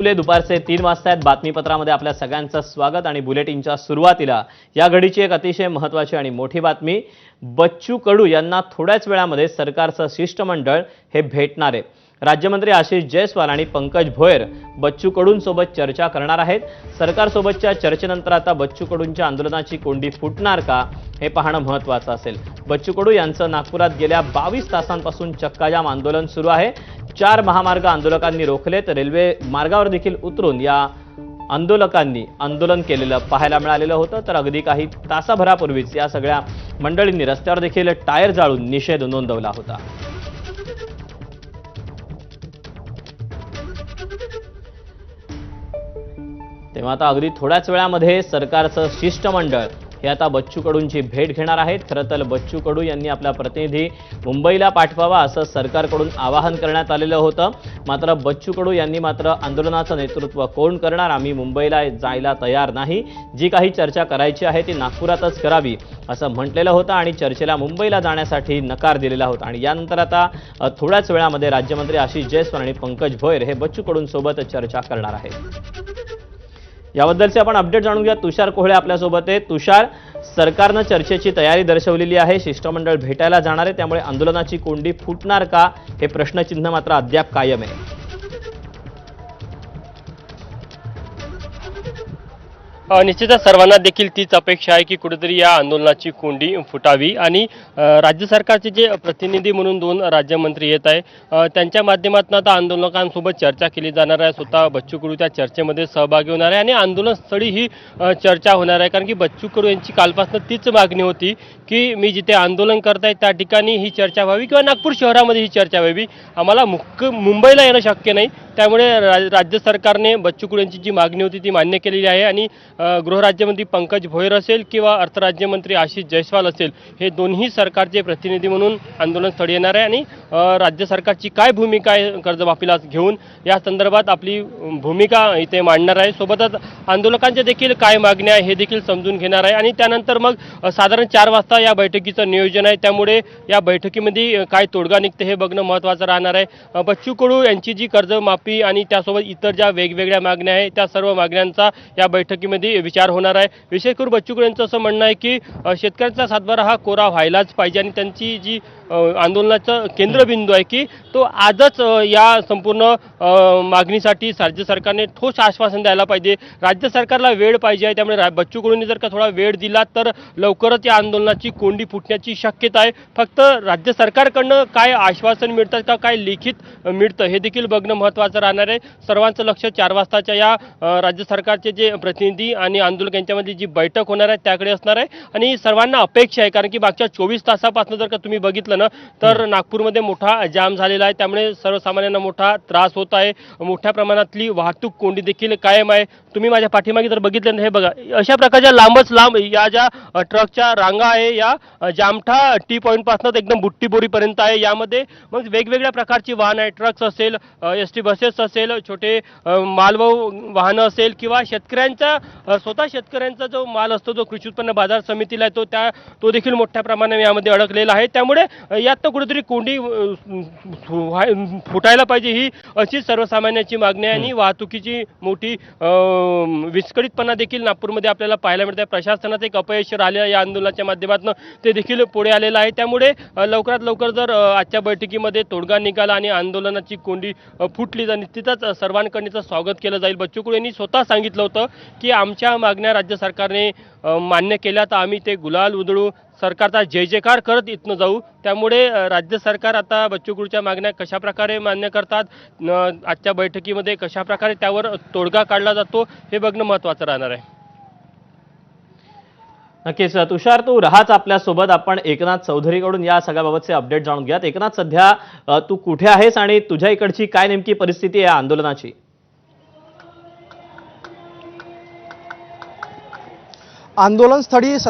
फुले दुपारचे तीन वाजता आहेत बातमीपत्रामध्ये आपल्या सगळ्यांचं स्वागत आणि बुलेटिनच्या सुरुवातीला या घडीची एक अतिशय महत्त्वाची आणि मोठी बातमी बच्चू कडू यांना थोड्याच वेळामध्ये सरकारचं शिष्टमंडळ हे भेटणार आहे. राज्यमंत्री आशिष जयस्वाल आणि पंकज भोयर बच्चू कडूंसोबत चर्चा करणार आहेत. सरकारसोबतच्या चर्चेनंतर आता बच्चू कडूंच्या आंदोलनाची कोंडी फुटणार का हे पाहणं महत्त्वाचं असेल. बच्चू कडू यांचं नागपुरात गेल्या बावीस तासांपासून चक्काजाम आंदोलन सुरू आहे. चार महामार्ग आंदोलकांनी रोखले तर रेल्वे मार्गावर देखील उतरून या आंदोलकांनी आंदोलन केलेलं पाहायला मिळालेलं होतं. तर अगदी काही तासाभरापूर्वीच या सगळ्या मंडळींनी रस्त्यावर देखील टायर जाळून निषेध नोंदवला होता. तेव्हा आता अगदी थोड्याच वेळामध्ये सरकारचं शिष्टमंडळ हे आता बच्चू कडूंची भेट घेणार आहेत खरं तर बच्चू कडू यांनी आपला प्रतिनिधी मुंबईला पाठवावा असं सरकारकडून आवाहन करण्यात आलेलं होतं. मात्र बच्चू कडू यांनी मात्र आंदोलनाचं नेतृत्व कोण करणार? आम्ही मुंबईला जायला तयार नाही. जी काही चर्चा करायची आहे ती नागपुरातच करावी असं म्हटलेलं होतं आणि चर्चेला मुंबईला जाण्यासाठी नकार दिलेला होता. आणि यानंतर आता थोड्याच वेळामध्ये राज्यमंत्री आशिष जयस्वाल आणि पंकज भोयर हे बच्चू कडूंसोबत चर्चा करणार आहेत. याबद्दलचे आपण अपडेट जाणून घ्या तुषार कोहळे आपल्यासोबत आहे तुषार सरकारनं चर्चेची तयारी दर्शवलेली आहे. शिष्टमंडळ भेटायला जाणार आहे. त्यामुळे आंदोलनाची कोंडी फुटणार का? हे प्रश्नचिन्ह मात्र अद्याप कायम आहे. निश्चितच सर्वांना देखील तीच अपेक्षा आहे की कुठेतरी या आंदोलनाची कोंडी फुटावी आणि राज्य सरकारचे जे प्रतिनिधी म्हणून दोन राज्यमंत्री येत आहे त्यांच्या माध्यमातून आता आंदोलकांसोबत चर्चा केली जाणार आहे. स्वतः बच्चू कडू त्या चर्चेमध्ये सहभागी होणार आहे आणि आंदोलनस्थळी ही चर्चा होणार आहे. कारण की बच्चू कडू यांची कालपासून तीच मागणी होती की मी जिथे आंदोलन करत आहे त्या ठिकाणी ही चर्चा व्हावी किंवा नागपूर शहरामध्ये ही चर्चा व्हावी. आम्हाला मुख्य मुंबईला येणं शक्य नाही. त्यामुळे राज राज्य सरकारने बच्चू कडू यांची जी मागणी होती ती मान्य केलेली आहे आणि गृहराज्यमंत्री पंकज भोयर असेल किंवा अर्थराज्यमंत्री आशिष जयस्वाल असेल हे दोन्ही सरकारचे प्रतिनिधी म्हणून आंदोलनस्थळी येणार आहे आणि राज्य सरकारची काय भूमिका आहे कर्जमाफीला घेऊन या संदर्भात आपली भूमिका इथे मांडणार आहे. सोबतच आंदोलकांच्या देखील काय मागण्या आहे हे देखील समजून घेणार आहे आणि त्यानंतर मग साधारण चार वाजता या बैठकीचं नियोजन आहे. त्यामुळे या बैठकीमध्ये काय तोडगा निघते हे बघणं महत्त्वाचं राहणार आहे. बच्चू कडू यांची जी कर्जमाफी आणि त्यासोबत इतर ज्या वेगवेगळ्या मागण्या आहेत त्या सर्व मागण्यांचा या बैठकीमध्ये विचार होणार आहे. विशेष करून बच्चू यांचं असं म्हणणं आहे की शेतकऱ्यांचा सातबारा हा कोरा व्हायलाच पाहिजे आणि त्यांची जी आंदोलनाचं केंद्रबिंदू आहे की तो आजच या संपूर्ण मागणीसाठी राज्य सरकारने ठोस आश्वासन द्यायला पाहिजे. राज्य सरकारला वेळ पाहिजे आहे त्यामुळे बच्चू कडूंनी जर का थोडा वेळ दिला तर लवकरच या आंदोलनाची कोंडी फुटण्याची शक्यता आहे. फक्त राज्य सरकारकडनं काय आश्वासन मिळतात का काय लिखित मिळतं हे देखील बघणं महत्त्वाचं राहणार. आहे सर्वांचं लक्ष चार वाजताच्या या राज्य सरकारचे जे प्रतिनिधी आणि आंदोलक यांच्यामध्ये जी बैठक होणार आहे त्याकडे असणार आहे. आणि सर्वांना अपेक्षा आहे कारण की मागच्या चोवीस तासापासून जर का तुम्ही बघितलं ना तर नागपूरमध्ये मोठा जाम झालेला आहे. त्यामुळे सर्वसामान्यांना मोठा त्रास होत आहे. मोठ्या प्रमाणातली वाहतूक कोंडी देखील कायम आहे. तुम्ही माझ्या पाठीमागे जर बघितलं ना हे बघा अशा प्रकारच्या लांबच लांब या ज्या ट्रकच्या रांगा आहे या जामठा टी पॉईंटपासून एकदम बुट्टीबोरीपर्यंत आहे. यामध्ये मग वेगवेगळ्या प्रकारची वाहन आहे. ट्रक्स असेल एस टी बसेस असेल छोटे मालवाहू वाहनं असेल किंवा शेतकऱ्यांचा स्वतः शेतकऱ्यांचा जो माल असतो जो कृषी उत्पन्न बाजार समितीला आहे तो त्या तो देखील मोठ्या प्रमाणाने यामध्ये अडकलेला आहे. त्यामुळे अ, यात कुठेतरी कोंडी फुटायला पाहिजे ही अशी सर्वसामान्यांची मागणी आहे. आणि वाहतुकीची मोठी विस्कळीतपणा देखील नागपूरमध्ये आपल्याला पाहायला मिळत आहे प्रशासनाचं एक अपयश राहिलं या आंदोलनाच्या माध्यमातून ते देखील पुढे आलेलं आहे. त्यामुळे लवकरात लवकर जर आजच्या बैठकीमध्ये तोडगा निघाला आणि आंदोलनाची कोंडी फुटली तर निश्चितच अ, सर्वांकडनीचं स्वागत केलं जाईल. बच्चू कडू यांनी स्वतः सांगितलं होतं की आमच्या मागण्या राज्य सरकारने मान्य केल्या तर आम्ही ते गुलाल उधळू. सरकारचा जय जयकार करत इथनं जाऊ. त्यामुळे राज्य सरकार आता बच्चू कडूच्या मागण्या कशा प्रकारे मान्य करतात आजच्या बैठकीमध्ये कशा प्रकारे त्यावर तोडगा काढला जातो हे बघणं महत्त्वाचं राहणार आहे. नक्कीच तुषार तू राहाच आपल्यासोबत. आपण एकनाथ चौधरीकडून या सगळ्याबाबतचे अपडेट जाणून घ्यात एकनाथ सध्या तू कुठे आहेस आणि तुझ्या इकडची काय नेमकी परिस्थिती आहे आंदोलनाची? आंदोलनस्थळी सध्या